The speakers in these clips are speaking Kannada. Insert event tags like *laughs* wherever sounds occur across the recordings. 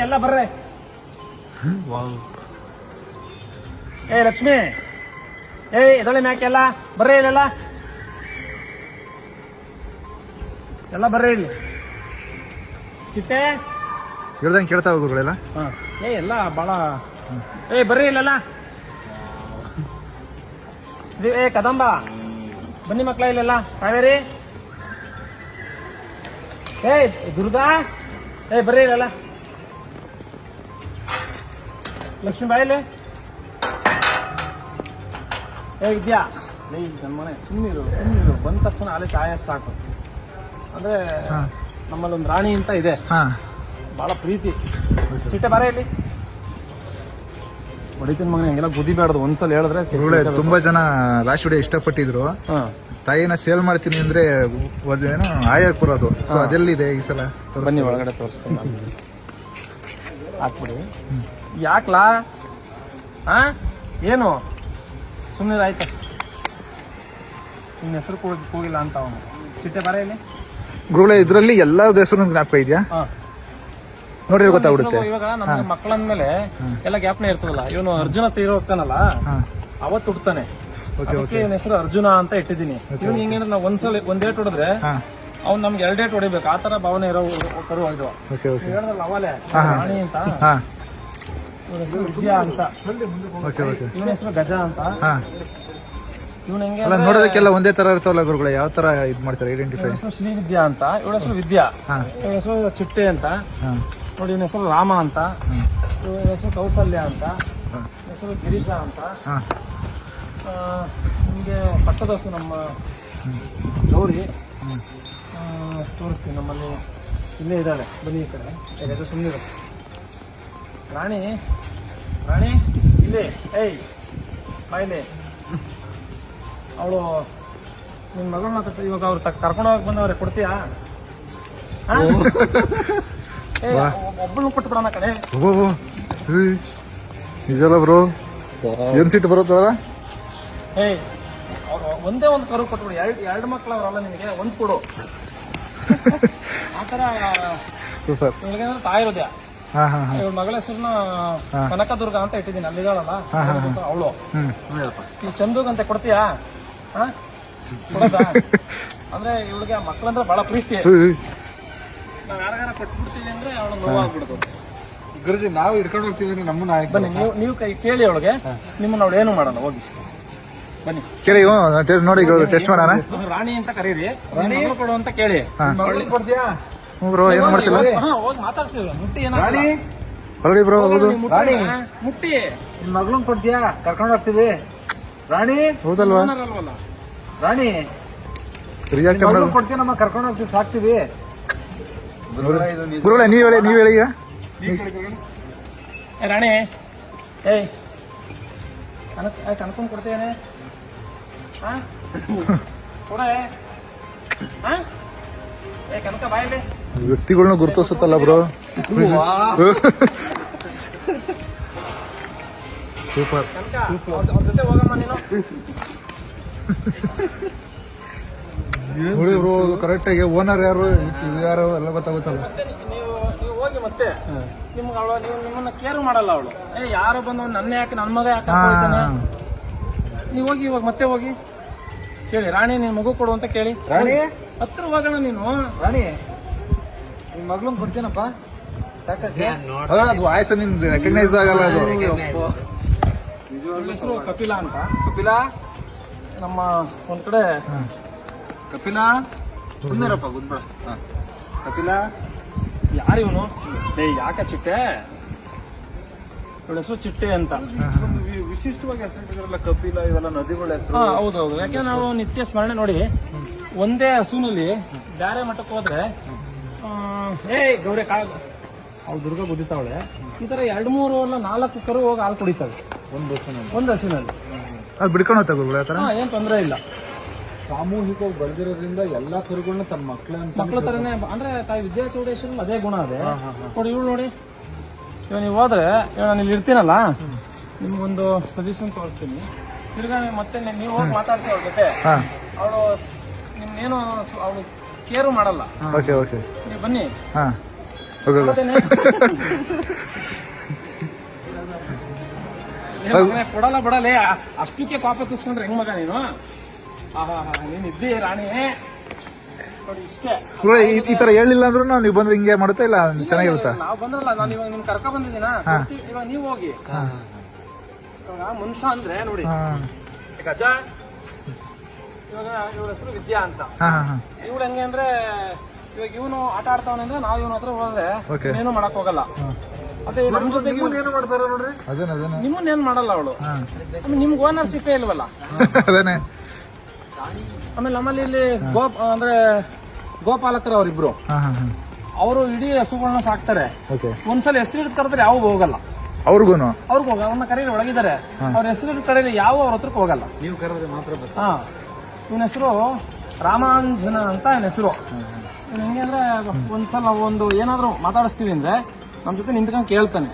ಇಲ್ಲಿ ಎಲ್ಲ ಬರ್ರೆ. ಏ ಲಕ್ಷ್ಮಿ. ಏ ಇದೊಳೆ ಮ್ಯಾಕೆ ಎಲ್ಲ? ಬರ್ರೆ ಇಲ್ಲೆಲ್ಲ? ಎಲ್ಲ ಬರ್ರಿ ಇಲ್ಲಿ. ಚಿಟ್ಟೆ ಹೇಳ್ದಂಗೆ ಕೇಳ್ತಾ ಗುರುಗಳೆಲ್ಲ? ಹಾ. ಏ ಎಲ್ಲ ಭಾಳ ಏ ಬರ್ರಿ ಇಲ್ಲೆಲ್ಲ? ಶ್ರೀ ಏ ಕದಂಬ. ಬನ್ನಿ ಮಕ್ಕಳ ಇಲ್ಲೆಲ್ಲ? ಕಾವೇರಿ? ಏಯ್ ದುರ್ಗಾ? ಏಯ್ ಬರ್ರಿ ಇಲ್ಲೆಲ್ಲ? ಲಕ್ಷ್ಮೀ ಬಾಯಿಲೆ ಏ ವಿದ್ಯಾ ಏ ನನ್ನ ಮನೆ ಸುಮ್ಮನಿರು ಸುಮ್ಮನಿರು ಬಂದ ತಕ್ಷಣ ಅಲ್ಲೇ ಚಾಯ ಸ್ಟಾರ್ಟ್ ಅಂದ್ರೆ ನಮ್ಮಲ್ಲಿ ಒಂದು ರಾಣಿ ಅಂತ ಇದೆ. ಹಾಂ. ಬಹಳ ಪ್ರೀತಿ. ಚಿಟ್ಟೆ ಬರ ಇಲ್ಲಿ. ಹೊಡಿತೀನಿ ಮಗನ ಹಿಂಗೆಲ್ಲ ಗುದಿಬೇಡ್ದು ಒಂದ್ಸಲ ಹೇಳಿದ್ರೆ ತುಂಬಾ ಜನ ರಾಶಿ ವಿಡಿಯೋ ಇಷ್ಟಪಟ್ಟಿದ್ರು. ಹಾ. ತಾಯಿನ ಸೇಲ್ ಮಾಡ್ತೀನಿ ಅಂದ್ರೆ ಏನು ಆಯಾಕ್ ಬರೋದು. ಸೊ ಅದೆಲ್ಲಿದೆ ಈ ಸಲ? ಬನ್ನಿ ಒಳಗಡೆ ತೋರಿಸ್ತೀನಿ. ಹಾಕ್ಬಿಡಿ. ಯಾಕ್ಲಾ? ಹಾ ಏನು? ಸುಮ್ಮನೆ ಆಯ್ತ. ನಿನ್ನ ಹೆಸರು ಕೂಡ ಹೋಗಿಲ್ಲ ಅಂತ ಅವನು. ಚಿಟ್ಟೆ ಬರ ಇಲ್ಲಿ? ಗುರುಗಳ ಇದರಲ್ಲಿ ಎಲ್ಲಾ ಹೆಸರು ಜ್ಞಾಪಕ ಇದೆಯಾ? ಹಾ. ನೋಡಿ ಗೊತ್ತಾಗ್ಬಿಡುತ್ತೆ. ಇವಾಗ ನಮ್ಮ ಮಕ್ಕಳಂದ್ಮೇಲೆ ಎಲ್ಲ ಜ್ಞಾಪನೆ ಇರ್ತದಲ್ಲ ಇವನು ಅರ್ಜುನ ತೀರೋ ಹೋಗ್ತಾನಲ್ಲ ಅವತ್ತು ಹುಡ್ತಾನೆ ಓಕೆ ಅದಕ್ಕೆ ಇವನ ಹೆಸರು ಅರ್ಜುನ ಅಂತ ಇಟ್ಟಿದ್ದೀನಿ. ಇವನ್ ಹಿಂಗೇನಂದ್ರೆ ನಾವು ಒಂದ್ಸಲ ಒಂದ್ ಡೇಟ್ ಹೊಡೆದ್ರೆ ಅವ್ನ್ ನಮ್ಗೆ ಎರಡು ಡೇಟ್ ಹೊಡಿಬೇಕು. ಆ ತರ ಭಾವನೆ ಇರೋ ಕರು ಇದು ಅವಲೇ. ರಾಣಿ ಅಂತ. ಇವನ ಹೆಸರು ವಿದ್ಯಾ ಅಂತ. ಓಕೆ ಓಕೆ ಇವನ ಹೆಸರು ಗಜ ಅಂತ. ಹಾ. ಇವನ ಹೆಂಗೆ ಅಲ್ಲ ನೋಡೋದಕ್ಕೆಲ್ಲ ಒಂದೇ ತರ ಇರ್ತಾವಲ್ಲ ಗುರುಗಳು ಯಾವ ತರ ಇದು ಮಾಡ್ತಾರೆ ಐಡೆಂಟಿಫೈ ಶ್ರೀವಿದ್ಯಾ ಹೆಸರು ಶ್ರೀ ವಿದ್ಯಾ ಅಂತ. ಇವಳ ಹೆಸರು ವಿದ್ಯಾ. ಹಾ. ಹೆಸರು ಚಿಟ್ಟೆ ಅಂತ. ಹಾ. ನೋಡಿ ಇವನ ಹೆಸರು ರಾಮ ಅಂತ. ಇವನ ಹೆಸರು ಕೌಸಲ್ಯ ಅಂತ. ಇವನ ಹೆಸರು ಗಿರಿಜಾ ಅಂತ. ಹಾ. ನಿಮಗೆ ಪಟ್ಟದಸು ನಮ್ಮ ಗೌರಿ. ಆ, ತೋರಿಸ್ತೀನಿ ನಮ್ಮಲ್ಲಿ. ಇಲ್ಲೇ ಇದ್ದಾಳೆ ಬನ್ನಿ ಈ ಕಡೆ. ಯಾಕಂದ್ರೆ ಸುಮ್ಮನೆ ರಾಣಿ ರಾಣಿ ಇಲ್ಲಿ ಏಯ್ ಬಾಯ್ಲಿ ಅವಳು ನಿನ್ನ ಮಗಳು ತಕ್ಕ ಇವಾಗ ಅವ್ರು ಕರ್ಕೊಂಡು ಹೋಗಕ್ಕೆ ಬಂದವ್ರೆ ಕೊಡ್ತೀಯಾ? ಒಬ್ಬಳು ಕೊಟ್ಟು ಕಣೆ ಕಡೆ. ಓ ಇದೆಲ್ಲ ಬ್ರೋ? ಏನ್ ಸೀಟ್ ಬರುತ್ತಲ್ಲ ಏಯ್ ಅವ್ರು ಒಂದೇ ಒಂದು ಕರು ಕೊಟ್ಬಿಡು. ಎರಡು ಎರಡು ಮಕ್ಳು ಅವರಲ್ಲ ನಿನಗೆ ಒಂದು ಕೊಡು. *laughs* ಆ ಥರ ತಾಯಿರೋದ್ಯಾ ಇವಳ ಮಗಳ ಹೆಸರನ್ನ ಕನಕದುರ್ಗ ಅಂತ ಇಟ್ಟಿದ್ದೀನಿ ಅಲ್ಲಿದಾಳಲ್ಲ ಅವಳು. ಹ್ಮ್. ಈ ಚಂದೂಗ್ ಅಂತ ಕೊಡ್ತೀಯಾ? ಹಾ? ಕೊಡೋದಾ? *laughs* ಅಂದ್ರೆ ಇವಳಿಗೆ ಮಕ್ಕಳಂದ್ರೆ ಬಹಳ ಪ್ರೀತಿ. ನಾವ್ ಯಾರಿಗಾರ ಕೊಟ್ಬಿಡ್ತೀವಿ ಅಂದ್ರೆ ಅವಳು ನೋವಾಗ್ಬಿಡ್ತು ಗುರುಜಿ ನಾವು ಹಿಡ್ಕೊಂಡು ನಮ್ಮ ನಮ್ಮನ್ನ ಬನ್ನಿ ನೀವು ನೀವು ಕೈ ಕೇಳಿ ಅವಳಿಗೆ. ನಿಮ್ಮನ್ನ ಅವಳು ಏನು ಮಾಡೋಣ ಹೋಗಿ. ಬನ್ನಿ. ಕೇಳಿ ನೋಡಿ ಟೆಸ್ಟ್ ಮಾಡೋಣ. ರಾಣಿ ಅಂತ ಕರೀರಿ. ರಾಣಿ? ಕೊಡು ಅಂತ ಕೇಳಿ. ಕೊಡ್ತೀಯಾ? ಹ್ಞೂ ಬ್ರೋ ಏನು ಮಾಡ್ತಿಲ್ಲ? ಹೋಗಿ ಮಾತಾಡ್ಸಿ. ಮುಟ್ಟಿ. ರಾಣಿ? ಹೊರಡಿ ಬ್ರೋ ಹೌದು ನೀವು ಮುಟ್ಟಿ, ನಿನ್ ಮಗಳನ್ ಕೊಡ್ತೀಯಾ? ಕರ್ಕೊಂಡು ಹೋಗ್ತೀವಿ. ರಾಣಿ? ಹೌದಲ್ವಾ? ರಾಣಿ? ರಿಯಾಕ್ಟ್ ಮಾಡೋದು ಕೊಡ್ತೀಯ ನಮ್ಮ ಕರ್ಕೊಂಡು ಹೋಗ್ತೀವಿ ಸಾಕ್ತೀವಿ. ಗುರುಗಳೇ ನೀವು ಹೇಳಿ ನೀವು ಹೇಳಿ ಈಗ. ಏ ರಾಣಿ. ಏಯ್. ಕನಕನ್ ಕೊಡ್ತೇನೆ ಹಾ? *laughs* ಕೊಡೆ. ಹಾ? ಏ ಕನಕ ಬಾಯಲ್ಲಿ ವ್ಯಕ್ತಿಗಳನ್ನ ಗುರುತಿಸುತ್ತಲ್ಲ ಬ್ರೋ. ಸೂಪರ್. ನೋಡಿ ಬ್ರೋ ಕರೆಕ್ಟ್ ಆಗಿ ಓನರ್ ಯಾರು ಇದು ಯಾರು ಎಲ್ಲ ಗೊತ್ತಾಗುತ್ತಲ್ಲ. ಮತ್ತೆ ನೀ- ನೀವು ನೀವು ಹೋಗಿ ಮತ್ತೆ ನಿಮ್ಗೆ ಅವಳು ನೀವು ನಿಮ್ಮನ್ನ ಕೇರ್ ಮಾಡಲ್ಲ ಅವಳು ಏ ಯಾರೋ ಬಂದು ನನ್ನ ಯಾಕೆ ನನ್ನ ಮಗ ಯಾಕೆ ಹಾಕ್ಕೊಳ್ತಾನೆ? ನೀವು ಹೋಗಿ ಇವಾಗ ಮತ್ತೆ ಹೋಗಿ. ಕೇಳಿ ರಾಣಿ ನಿನ್ ಮಗು ಕೊಡು ಅಂತ ಕೇಳಿ. ರಾಣಿ? ಹತ್ರ ಹೋಗೋಣ ನೀನು. ರಾಣಿ? ನಿನ್ ಕೊಡ್ತೇನಪ್ಪ. ಅದು ವಾಯ್ಸ್ ನಿಮ್ದು ರೆಕಗ್ನೈಸ್ ಆಗಲ್ಲ ಅದು. ಹೆಸರು ಕಪಿಲ ಅಂತ. ಕಪಿಲ? ನಮ್ಮ ಒಂದ್ ಕಡೆ ಕಪಿಲ? ಸುಂದರಪ್ಪ ಗುದ್ಬೇಡ ಕಪಿಲ? ಯಾರು ಇವನು? ಏ ಯಾಕ ಚಿಟ್ಟೆ? ಇವಳ ಹೆಸರು ಚಿಟ್ಟೆ ಅಂತ. ವಿಶಿಷ್ಟವಾಗಿ ಹೆಸರಿಟ್ಟಿದ್ರಲ್ಲ ಕಪಿಲ ಇವೆಲ್ಲ ನದಿಗಳ ಹೆಸರು. ಹಾ ಹೌದು ಹೌದು ಯಾಕೆ ನಾವು ನಿತ್ಯ ಸ್ಮರಣೆ ನೋಡಿ ಒಂದೇ ಹಸುನಲ್ಲಿ ಬೇರೆ ಮಠಕ್ಕೆ ಹೋದ್ರೆ ಏಯ್ ಗೌರಿ ಕಾ ಅವ್ಳು ದುರ್ಗ ಬುದ್ದಿತಾವಳೆ ಈ ತರ ಎರಡು ಮೂರು ಅಲ್ಲ ನಾಲ್ಕು ಕರು ಹೋಗಿ ಹಾಲು ಕುಡಿತಾವೆ ಒಂದು ಹಸಿನಲ್ಲಿ ಒಂದು ಹಸಿನಲ್ಲಿ. ಅದು ಬಿಡ್ಕೊಂಡು ಹೋಗ್ತಾ ಗುರುಗಳೇ ಆ ಥರ ಹಾ ಏನ್ ತೊಂದರೆ ಇಲ್ಲ. ಸಾಮೂಹಿಕವಾಗಿ ಬೆಳೆದಿರೋದ್ರಿಂದ ಎಲ್ಲಾ ಕರುಗಳನ್ನ ತನ್ನ ಮಕ್ಕಳ ಅಂತ ಮಕ್ಕಳ ತರನೇ ಅಂದ್ರೆ ತಾಯಿ ವಿದ್ಯಾ ಚೌಡೇಶ್ವರ ಅದೇ ಗುಣ ಅದೇ. ನೋಡಿ ಇವಳು ನೋಡಿ. ಇವಾಗ ನೀವು ಹೋದ್ರೆ ಇವಾಗ ನಾನು ಇಲ್ಲಿ ಇರ್ತೀನಲ್ಲ ನಿಮ್ಗೊಂದು ಸಜೆಷನ್ ತೋರಿಸ್ತೀನಿ. ತಿರ್ಗಾ ನೀವು ಮತ್ತೆ ನೀ- ನೀವು ಹೋಗಿ ಮಾತಾಡ್ಸಿ ಅವ್ರ ಜೊತೆ. ಅವಳು ನಿಮ್ಗೇನು ಅವಳು ಕೇರು ಮಾಡಲ್ಲ. ಓಕೆ ಓಕೆ ನೀವು ಬನ್ನಿ. ಹಾಂ ಹೋಗೋಣ. ಕೊಡಲ್ಲ ಬಿಡಲೇ ಅಷ್ಟಕ್ಕೆ ಕಾಪಿ ತಿಸ್ಕೊಂಡ್ರೆ ಹೆಂಗ್ ಮಗ ನೀನು? ಆಹಾ ನೀನ್ ಇದ್ದಿ ರಾಣಿ. ಇಷ್ಟೇ. ಈ- ತರ ಹೇಳಿಲ್ಲ ಅಂದ್ರೂ ನೀವು ಬಂದ್ರೆ ಹಿಂಗೆ ಮಾಡುತ್ತಾ ಇಲ್ಲ? ಚೆನ್ನಾಗಿರುತ್ತಾ? ನಾವು ಬಂದ್ರಲ್ಲ ನಾನು ಇವಾಗ ನಿಮ್ ಕರ್ಕ ಬಂದಿದ್ದೀನ? ಇವಾಗ ನೀವು ಹೋಗಿ. ಮನುಷ್ಯ ಅಂದ್ರೆ ನೋಡಿ. ಗಜ ಇವಾಗ ಇವ್ರ ಹೆಸರು ವಿದ್ಯಾ ಅಂತ. ಹಾ ಹಾ ಹಾ. ಹೆಂಗೆ ಅಂದ್ರೆ ಇವಾಗ ಇವನು ಆಟ ಆಡ್ತಾವನೆ ಅಂದ್ರೆ ನಾವು ಇವನ ಹತ್ರ ಹೋದ್ರೆ Okay. ಏನು ಮಾಡಕ್ ಹೋಗಲ್ಲ. ಅದೇ ನಮ್ ಜೊತೆಗೆ ಏನು ಮಾಡ್ತಾರ ನೋಡ್ರಿ? ಅದೇನ ಅದೇನ. ನಿಮ್ಮನ್ನ ಏನ್ ಮಾಡಲ್ಲ ಅವಳು. ಹಾ. ನಿಮ್ಗೆ ಸಿಕ್ಕೇ ಇಲ್ವಲ್ಲ? ಅದೇನೆ. ಆಮೇಲೆ ನಮ್ಮಲ್ಲಿ ಇಲ್ಲಿ ಗೋ ಅಂದ್ರೆ ಗೋಪಾಲಕರು ಅವ್ರಿಬ್ರು. ಹಾ ಹಾ ಹಾ. ಅವರು ಇಡೀ ಹಸುಗಳನ್ನ ಸಾಕ್ತಾರೆ. ಓಕೆ. ಒಂದ್ಸಲ ಹೆಸರು ಇಡ್ತ ಕರೆದ್ರೆ ಯಾವ ಹೋಗಲ್ಲ. ಅವ್ರಿಗೂನು? ಅವ್ರಿಗೆ ಹೋಗ ಅವ್ರನ್ನ ಕರೀರಿ ಒಳಗಿದ್ದಾರೆ. ಅವ್ರ ಹೆಸರು ಕಡೆ ಕರೀರಿ ಯಾವ ಅವ್ರ ಹತ್ರಕ್ಕೆ ಹೋಗಲ್ಲ. ನೀವು ಕರೆದ್ರೆ ಮಾತ್ರ ಹಾ. ಇವನ ಹೆಸರು ರಾಮಾಂಜನ ಅಂತ ಇವನ ಹೆಸರು. ಇವನು ಹೆಂಗೆ ಅಂದ್ರೆ ಒಂದ್ಸಲ ಒಂದು ಏನಾದ್ರು ಮಾತಾಡಿಸ್ತೀವಿ ಅಂದ್ರೆ ನಮ್ಮ ಜೊತೆ ನಿಂತ್ಕೊಂಡು ಕೇಳ್ತಾನೆ.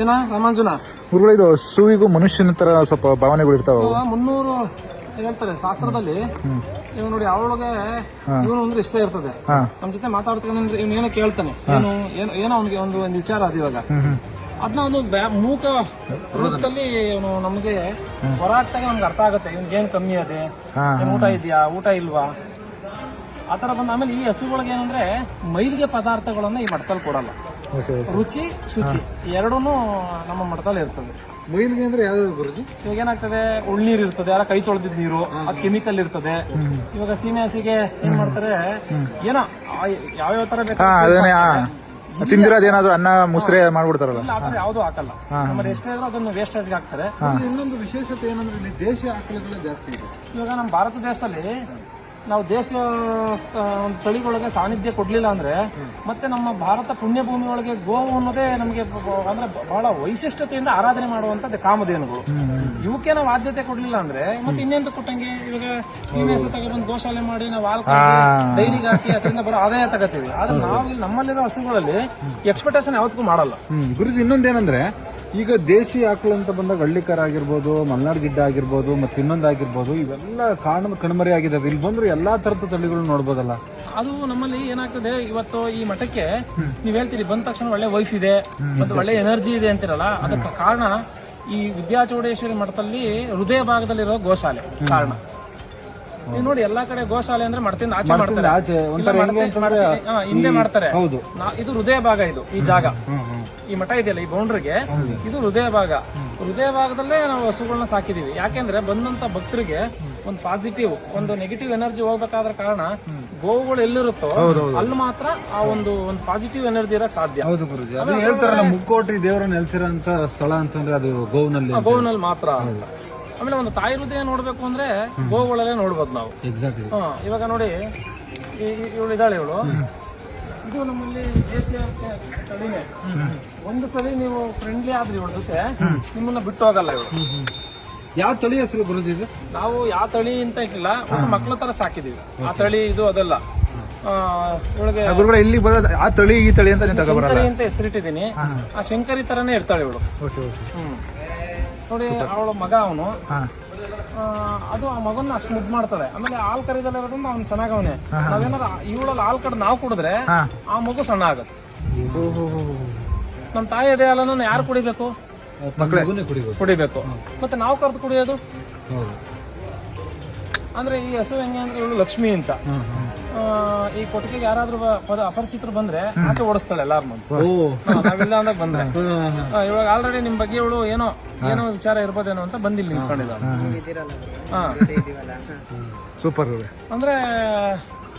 ಏನ ರಾಮಾಂಜನ? ಗುರುಗಳು ಇದು ಶೂವಿಗೂ ಮನುಷ್ಯನ ತರ ಸ್ವಲ್ಪ ಭಾವನೆಗಳು ಇರ್ತಾವ ಇವಾಗ ಮುನ್ನೂರು ಹೇಳ್ತಾರೆ ಶಾಸ್ತ್ರದಲ್ಲಿ. ಇವ್ ನೋಡಿ ಅವಳೊಳಗೆ ಇವನು ಅಂದ್ರೆ ಇಷ್ಟ ಇರ್ತದೆ. ಹಾ. ನಮ್ಮ ಜೊತೆ ಮಾತಾಡ್ತಾನೆ ಇವ್ನ ಏನೋ ಕೇಳ್ತಾನೆ. ಏನು ಏನೋ ಏನೋ ಅವ್ನಿಗೆ ಒಂದು ಒಂದು ವಿಚಾರ ಅದು ಇವಾಗ. ಅದನ್ನ ಒಂದು ಮೂಕ ರೂಪದಲ್ಲಿ ಇವನು ನಮ್ಗೆ ಹೊರಾಗ್ತಾಗ ನಮ್ಗೆ ಅರ್ಥ ಆಗುತ್ತೆ. ಇವ್ನಿಗೆ ಏನ್ ಕಮ್ಮಿ ಅದೇ? ಊಟ ಇದೆಯಾ? ಊಟ ಇಲ್ವಾ? ಆತರ ಥರ ಬಂದ ಆಮೇಲೆ ಈ ಹಸುಗಳಿಗೆ ಏನಂದ್ರೆ ಮೈಲಿಗೆ ಪದಾರ್ಥಗಳನ್ನ ಈ ಮಠದಲ್ಲಿ ಕೊಡಲ್ಲ. ರುಚಿ ಶುಚಿ ಎರಡೂ ನಮ್ಮ ಮಠದಲ್ಲಿ ಇರ್ತದೆ. ಮೈಲಿಗೆ ಅಂದ್ರೆ ಯಾವ್ದು ಗುರುಜಿ? ಇವಾಗ ಏನಾಗ್ತದೆ? ಉಳ್ನೀರ್ ಇರ್ತದೆ ಯಾರ ಕೈ ತೊಳೆದಿದ್ ನೀರು ಆ ಕೆಮಿಕಲ್ ಇರ್ತದೆ. ಇವಾಗ ಸೀಮೆ ಹಸಿಗೆ ಏನ್ ಮಾಡ್ತಾರೆ? ಏನೋ ಯಾವ್ಯಾವ ತರ ಬೇಕು ಹಾ ಅದೇನೆ ತಿಂದಿರೋದು ಏನಾದ್ರು ಅನ್ನ ಮುಸ್ರೆ ಮಾಡ್ಬಿಡ್ತಾರಲ್ಲ. ಯಾವುದು ಹಾಕಲ್ಲ. ನಮ್ಮಲ್ಲಿ ಎಷ್ಟೇ ಇದ್ರೂ ಅದನ್ನು ವೇಸ್ಟೇಜ್ ಹಾಕ್ತಾರೆ. ಇನ್ನೊಂದು ವಿಶೇಷತೆ ಏನಂದ್ರೆ ಇಲ್ಲಿ ದೇಶಿ ಆಕಳುಗಳು ಜಾಸ್ತಿ ಇದೆ. ಇವಾಗ ನಮ್ಮ ಭಾರತ ದೇಶದಲ್ಲಿ ನಾವು ದೇಶ ಒಂದು ತಳಿಗಳಿಗೆ ಸಾನ್ನಿಧ್ಯ ಕೊಡ್ಲಿಲ್ಲ ಅಂದ್ರೆ ಮತ್ತೆ ನಮ್ಮ ಭಾರತ ಪುಣ್ಯ ಭೂಮಿ ಒಳಗೆ ಗೋವು ಅನ್ನೋದೇ ನಮಗೆ ಅಂದ್ರೆ ಬಹಳ ವೈಶಿಷ್ಟ್ಯತೆಯಿಂದ ಆರಾಧನೆ ಮಾಡುವಂಥದ್ದು ಕಾಮಧೇನುಗಳು. ಇವಕ್ಕೆ ನಾವು ಆದ್ಯತೆ ಕೊಡ್ಲಿಲ್ಲ ಅಂದ್ರೆ ಮತ್ತೆ ಇನ್ನೆಂದು ಕೊಟ್ಟಂಗೆ? ಇವಾಗ ಸೀಮೆ ಹಸು ತಗೊಬಂದು ಗೋಶಾಲೆ ಮಾಡಿ ನಾವು ಹಾಲು ಡೈರಿಗೆ ಹಾಕಿ ಅದರಿಂದ ಬರೋ ಆದಾಯ ತಗೋತೀವಿ. ಆದ್ರೆ ನಾವು ನಮ್ಮಲ್ಲಿರೋ ಹಸುಗಳಲ್ಲಿ ಎಕ್ಸ್ಪೆಕ್ಟೇಷನ್ ಯಾವತ್ತೂ ಮಾಡಲ್ಲ. ಗುರುಜಿ ಇನ್ನೊಂದೇನಂದ್ರೆ ಈಗ ದೇಶಿ ಆಕಳು ಅಂತ ಬಂದಾಗ ಹಳ್ಳಿಕರ ಆಗಿರ್ಬೋದು ಮಲ್ನಾಡ್ ಗಿಡ್ಡ ಆಗಿರ್ಬೋದು ಮತ್ತೆ ಇನ್ನೊಂದು ಆಗಿರ್ಬೋದು ಇವೆಲ್ಲ ಕಾಣ ಕಣ್ಮರಿ ಆಗಿದ್ದಾವೆ ಇಲ್ಲಿ ಬಂದ್ರೆ ಎಲ್ಲಾ ತರದ ತಳಿಗಳು ನೋಡ್ಬೋದಲ್ಲ. ಅದು ನಮ್ಮಲ್ಲಿ ಏನಾಗ್ತದೆ ಇವತ್ತು ಈ ಮಠಕ್ಕೆ ನೀವ್ ಹೇಳ್ತೀರಿ ಬಂದ ತಕ್ಷಣ ಒಳ್ಳೆ ವೈಫ್ ಇದೆ ಮತ್ತೆ ಒಳ್ಳೆ ಎನರ್ಜಿ ಇದೆ ಅಂತಿರಲ್ಲ ಅದಕ್ಕೆ ಕಾರಣ ಈ ವಿದ್ಯಾಚೌಡೇಶ್ವರಿ ಮಠದಲ್ಲಿ ಹೃದಯ ಭಾಗದಲ್ಲಿರೋ ಗೋಶಾಲೆ ಕಾರಣ. ನೀವು ನೋಡಿ ಎಲ್ಲಾ ಕಡೆ ಗೋಶಾಲೆ ಅಂದ್ರೆ ಮಾಡ್ತೀನಿ ಆಚೆ ಮಾಡ್ತಾರೆ. ಆಚೆ ಒಂಥರ ಹೆಂಗೆ ಅಂತಂದ್ರೆ ಹಾ, ಹಿಂದೆ ಮಾಡ್ತಾರೆ. ಹೌದು. ನಾ- ಇದು ಹೃದಯ ಭಾಗ ಇದು ಈ ಜಾಗ. ಈ ಮಠ ಇದೆಯಲ್ಲ ಈ ಬೌಂಡ್ರಿಗೆ ಇದು ಹೃದಯ ಭಾಗ. ಹೃದಯ ಭಾಗದಲ್ಲೇ ನಾವು ಹಸುಗಳನ್ನ ಸಾಕಿದೀವಿ. ಯಾಕೆಂದ್ರೆ ಬಂದಂತ ಭಕ್ತರಿಗೆ ಒಂದು ಪಾಸಿಟಿವ್ ಒಂದು ನೆಗೆಟಿವ್ ಎನರ್ಜಿ ಹೋಗ್ಬೇಕಾದ್ರ ಕಾರಣ ಗೋವುಗಳು ಎಲ್ಲಿರುತ್ತೋ ಅಲ್ಲಿ ಮಾತ್ರ ಆ ಒಂದು ಒಂದು ಪಾಸಿಟಿವ್ ಎನರ್ಜಿ ಇರಕ್ ಸಾಧ್ಯ. ಹೌದು ಗುರುಜಿ. ಅದು ಹೇಳ್ತಾರಲ್ಲ ಮುಕ್ಕೋಟಿ ದೇವರ ನೆಲೆಸಿರೋಂತ ಸ್ಥಳ ಅಂತಂದ್ರೆ ಅದು ಗೋವ್ನಲ್ಲಿ ಗೋವಿನಲ್ಲಿ ಮಾತ್ರ ಅಂತ. ಆಮೇಲೆ ಒಂದು ತಾಯಿ ಹೃದಯ ನೋಡ್ಬೇಕು ಅಂದ್ರೆ ಗೋಗಳಲ್ಲೇ ನೋಡ್ಬೋದು ನಾವು. ಎಕ್ಸಾಕ್ಟ್ಲಿ ಹಾ ಇವಾಗ ನೋಡಿ ಇವಳು ಇದ್ದಾಳೆ ಇವಳು. ಇದು ನಮ್ಮಲ್ಲಿ ದೇಶೀಯ ತಳಿನೇ ಒಂದು ಸರಿ ನೀವು ಫ್ರೆಂಡ್ಲಿ ಆದ್ರೆ ಇವಳ ಜೊತೆ ನಿಮ್ಮನ್ನ ಬಿಟ್ಟು ಹೋಗಲ್ಲ ಇವಳು. ಯಾವ ತಳಿ ಹೆಸರು ಇದು? ನಾವು ಯಾವ ತಳಿ ಅಂತ ಇಟ್ಟಿಲ್ಲ ಮಕ್ಕಳ ಮಕ್ಳ ತರ ಸಾಕಿದೀವಿ. ಆ ತಳಿ ಇದು ಅದೆಲ್ಲ. ಇವಳಿಗೆ ಗುರುಗಳು ಇಲ್ಲಿ ಬರೋದು ಆ ತಳಿ ಈ ತಳಿ ಅಂತ ನೀವು ತಗೋಬರಲ್ಲ? ಶಂಕರಿ ಅಂತ ಹೆಸರಿಟ್ಟಿದ್ದೀನಿ. ಆ ಶಂಕರಿ ತರನೇ ಇರ್ತಾಳೆ ಇವಳು. ಓಕೆ ನೋಡಿ ಅವಳ ಮಗ ಅವನು. ಅದು ಆ ಮಗನ ಅಷ್ಟು ಮುದ್ದು ಮಾಡ್ತಾಳೆ ಆಮೇಲೆ ಹಾಲ್ ಕರಿದಲ್ಲಿರೋದ್ರಿಂದ ಅವ್ನು ಚೆನ್ನಾಗವನೆ ನಾವೇನಾರ ಇವಳಲ್ಲಿ ಹಾಲ್ ಕಡ್ ನಾವು ಕುಡಿದ್ರೆ ಆ ಮಗು ಸಣ್ಣ ಆಗುತ್ತೆ. ನಮ್ಮ ತಾಯಿ ಅದೇ ಹಾಲನ್ನು ಯಾರು ಕುಡಿಬೇಕು? ಕುಡಿಬೇಕು. ಮತ್ತೆ ನಾವು ಕರೆದು ಕುಡಿಯೋದು? ಅಂದ್ರೆ ಈ ಹಸು ಹೆಂಗೆ ಅಂದ್ರೆ ಇವಳು ಲಕ್ಷ್ಮಿ ಅಂತ. ಈ ಕೊಟ್ಟಿಗೆ ಯಾರಾದ್ರೂ ಬ- ಅಪರಿಚಿತರು ಬಂದ್ರೆ ಆಕೆ ಓಡಿಸ್ತಾಳೆ ಎಲ್ಲಾರು ನಾವಿಲ್ಲ ಅಂದಾಗ ಬಂದ್ರೆ. ಆ, ಇವಾಗ ಆಲ್ರೆಡಿ ನಿಮ್ ಬಗ್ಗೆ ಇವಳು ಏನೋ ಏನೋ ವಿಚಾರ ಇರ್ಬೋದೇನೋ ಅಂತ ಬಂದಿಲ್ಲ ನಿಂತ್ಕೊಂಡಿದ್ದಾಳೆ. ಹಾ ಸೂಪರ್ ಅಂದ್ರೆ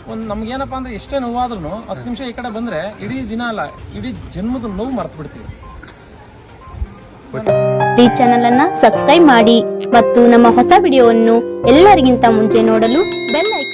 ಒಂದ್ ನಮ್ಗೇನಪ್ಪ ಅಂದ್ರೆ ಎಷ್ಟೇ ನೋವಾದ್ರೂ ಹತ್ತು ನಿಮಿಷ ಈ ಕಡೆ ಬಂದ್ರೆ ಇಡೀ ದಿನ ಅಲ್ಲ ಇಡೀ ಜನ್ಮದ ನೋವು ಮರ್ತು ಬಿಡ್ತೀವಿ ಈ ಚಾನೆಲ್ ಅನ್ನ ಸಬ್ಸ್ಕ್ರೈಬ್ ಮಾಡಿ ಮತ್ತು ನಮ್ಮ ಹೊಸ ವಿಡಿಯೋವನ್ನು ಎಲ್ಲರಿಗಿಂತ ಮುಂಚೆ ನೋಡಲು ಬೆಲ್ ಐಕಾನ್